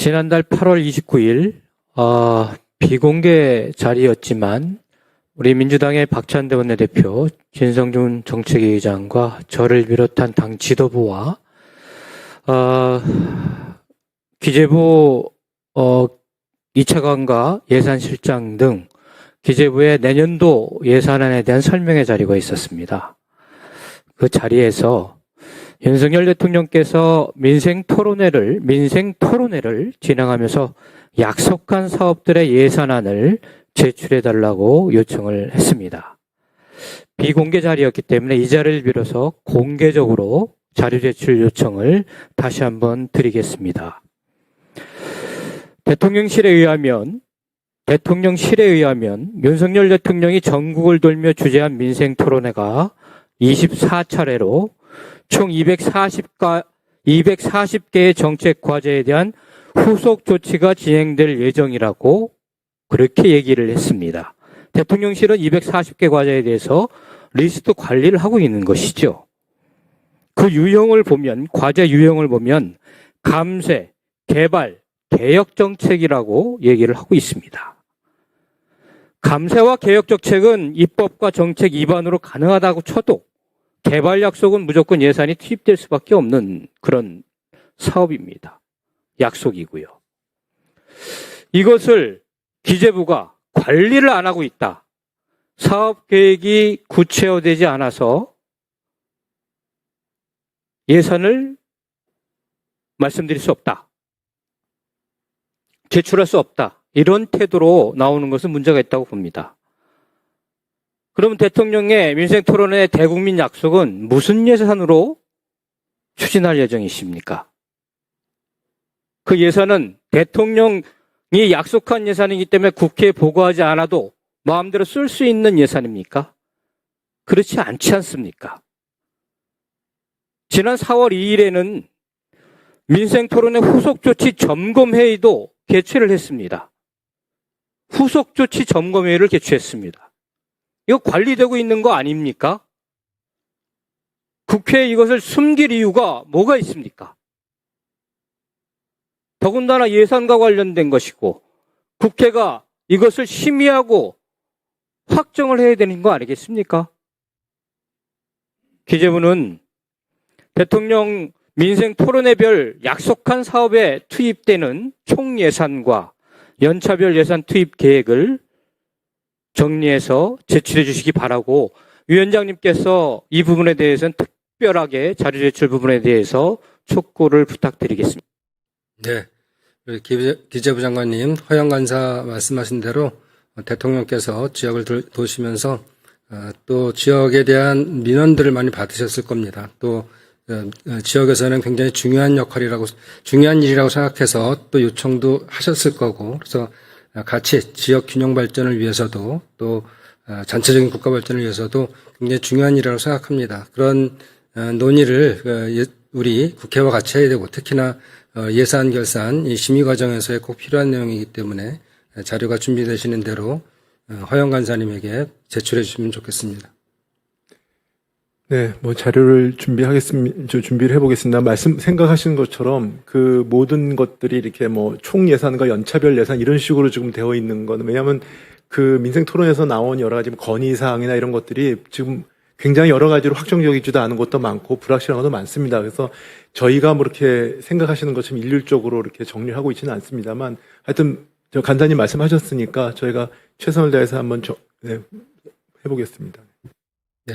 지난달 8월 29일 어, 비공개 자리였지만 우리 민주당의 박찬대 원내대표, 진성준 정책위 의장과 저를 비롯한 당 지도부와 어, 기재부 어, 2차 관과 예산실장 등 기재부의 내년도 예산안에 대한 설명회 자리가 있었습니다. 그 자리에서 윤석열 대통령께서 민생 토론회를 민생 토론회를 진행하면서 약속한 사업들의 예산안을 제출해 달라고 요청을 했습니다. 비공개 자리였기 때문에 이 자리를 빌어서 공개적으로 자료 제출 요청을 다시 한번 드리겠습니다. 대통령실에 의하면 대통령실에 의하면 윤석열 대통령이 전국을 돌며 주재한 민생 토론회가 24차례로 총 240가, 240개의 정책 과제에 대한 후속 조치가 진행될 예정이라고 그렇게 얘기를 했습니다. 대통령실은 240개 과제에 대해서 리스트 관리를 하고 있는 것이죠. 그 유형을 보면, 과제 유형을 보면 감세, 개발, 개혁 정책이라고 얘기를 하고 있습니다. 감세와 개혁 정책은 입법과 정책 위반으로 가능하다고 쳐도 개발 약속은 무조건 예산이 투입될 수밖에 없는 그런 사업입니다. 약속이고요. 이것을 기재부가 관리를 안 하고 있다. 사업 계획이 구체화되지 않아서 예산을 말씀드릴 수 없다. 제출할 수 없다. 이런 태도로 나오는 것은 문제가 있다고 봅니다. 그러면 대통령의 민생 토론회 대국민 약속은 무슨 예산으로 추진할 예정이십니까? 그 예산은 대통령이 약속한 예산이기 때문에 국회에 보고하지 않아도 마음대로 쓸 수 있는 예산입니까? 그렇지 않지 않습니까? 지난 4월 2일에는 민생 토론회 후속 조치 점검 회의도 개최를 했습니다. 후속 조치 점검 회의를 개최했습니다. 이거 관리되고 있는 거 아닙니까? 국회에 이것을 숨길 이유가 뭐가 있습니까? 더군다나 예산과 관련된 것이고 국회가 이것을 심의하고 확정을 해야 되는 거 아니겠습니까? 기재부는 대통령 민생 토론회별 약속한 사업에 투입되는 총 예산과 연차별 예산 투입 계획을 정리해서 제출해 주시기 바라고 위원장님께서 이 부분에 대해서는 특별하게 자료 제출 부분에 대해서 촉구를 부탁드리겠습니다. 네. 기재부 장관님, 허영 간사 말씀하신 대로 대통령께서 지역을 돌- 도시면서 어, 또 지역에 대한 민원들을 많이 받으셨을 겁니다. 또 어, 어, 지역에서는 굉장히 중요한 역할이라고 중요한 일이라고 생각해서 또 요청도 하셨을 거고 그래서 어, 같이 지역 균형 발전을 위해서도 또 어, 전체적인 국가 발전을 위해서도 굉장히 중요한 일이라고 생각합니다. 그런 어, 논의를 어, 예- 우리 국회와 같이 해야 되고 특히나 어, 예산 결산 이 심의 과정에서 꼭 필요한 내용이기 때문에 자료가 준비되시는 대로 어, 허영 간사님에게 제출해 주시면 좋겠습니다. 네, 뭐 자료를 준비하겠습니다. 저 준비를 해보겠습니다. 말씀 생각하시는 것처럼 그 모든 것들이 이렇게 뭐 총 예산과 연차별 예산 이런 식으로 지금 되어 있는 거는 왜냐하면 그 민생 토론에서 나온 여러 가지 건의 사항이나 이런 것들이 지금 굉장히 여러 가지로 확정적이지도 않은 것도 많고 불확실한 것도 많습니다. 그래서 저희가 뭐 이렇게 생각하시는 것처럼 일률적으로 이렇게 정리하고 있지는 않습니다만 하여튼 저 간단히 말씀하셨으니까 저희가 최선을 다해서 한번 저, 네, 해보겠습니다. 네.